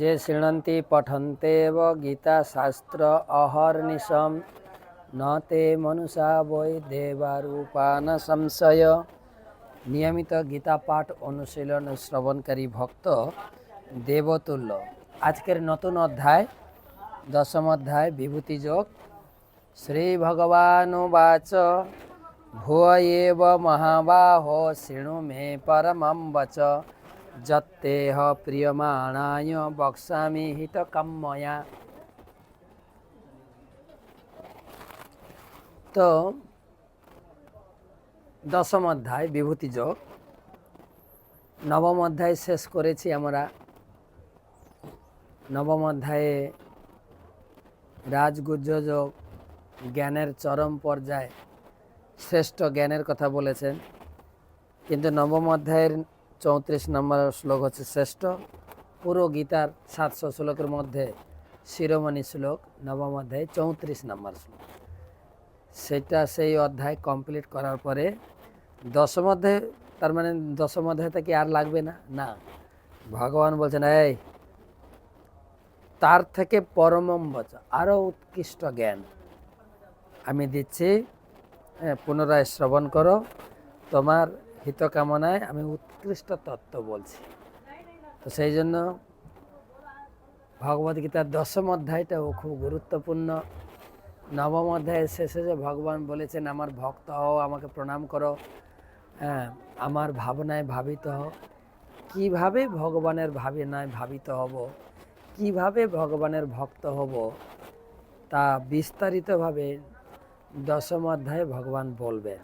যে শৃণন্তি পঠন্তেব গীতাশাস্ত্র অহর্নিশম ন তে মনুষা বৈ দেবারূপান সংশয় নিয়মিত গীতা পাঠ অনুশীলন ও শ্রবণকারী ভক্ত দেবতুল্য আজকের নতুন অধ্যায় দশম অধ্যায় বিভূতি যোগ শ্রী ভগবানুবাচ ভুয় এব মহাবাহ শৃণু মে পরমম বচ যত্তেহ প্রিয়মাণায় বক্সামি হিতকাম্যয়া তো দশম অধ্যায় বিভূতি যোগ নবম অধ্যায় শেষ করেছি আমরা নবম অধ্যায়ে রাজগুজ্জ যোগ জ্ঞানের চরম পর্যায়ে শ্রেষ্ঠ জ্ঞানের কথা বলেছেন কিন্তু নবম অধ্যায়ের চৌত্রিশ নম্বর শ্লোক হচ্ছে শ্রেষ্ঠ। পুরো গীতার সাতশো শ্লোকের মধ্যে শিরোমণি শ্লোক নবম অধ্যায় চৌত্রিশ নম্বর শ্লোক। সেটা সেই অধ্যায় কমপ্লিট করার পরে দশম অধ্যায় তার মানে দশম অধ্যায় থেকে আর লাগবে না? না। ভগবান বলছেন এই তার থেকে পরমম বচ আরও উৎকৃষ্ট জ্ঞান আমি দিচ্ছি। হ্যাঁ, পুনরায় শ্রবণ করো। তোমার হিত কামনায় আমি উৎকৃষ্ট তত্ত্ব বলছি। তো সেই জন্য ভগবদ্গীতার দশম অধ্যায়টাও খুব গুরুত্বপূর্ণ। নবম অধ্যায়ের শেষে যে ভগবান বলেছেন, আমার ভক্ত হও, আমাকে প্রণাম করো। হ্যাঁ আমার ভাবনায় ভাবিত হও। কীভাবে ভগবানের ভাবনায় ভাবিত হব? কীভাবে ভগবানের ভক্ত হব? তা বিস্তারিতভাবে দশম অধ্যায়ে ভগবান বলবেন।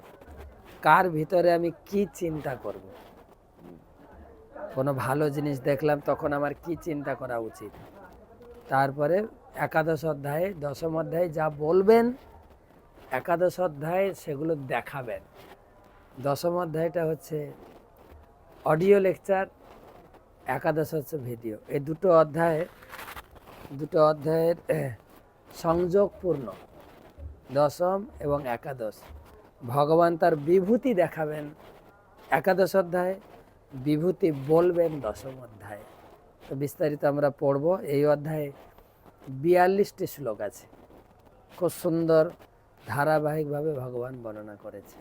কার ভিতরে আমি কি চিন্তা করব? কোনো ভালো জিনিস দেখলাম তখন আমার কি চিন্তা করা উচিত? তারপরে একাদশ অধ্যায়ে, দশম অধ্যায়ে যা বলবেন, একাদশ অধ্যায়ে সেগুলো দেখাবেন। দশম অধ্যায়টা হচ্ছে অডিও লেকচার, একাদশ হচ্ছে ভিডিও। এই দুটো অধ্যায়ে, দুটো অধ্যায়ের সংযোগপূর্ণ, দশম এবং একাদশ। ভগবান তার বিভূতি দেখাবেন। একাদশ অধ্যায়ে, বিভূতি বলবেন দশম অধ্যায়ে। তো বিস্তারিত আমরা পড়ব। এই অধ্যায়ে বিয়াল্লিশটি শ্লোক আছে। খুব সুন্দর ধারাবাহিকভাবে ভগবান বর্ণনা করেছে।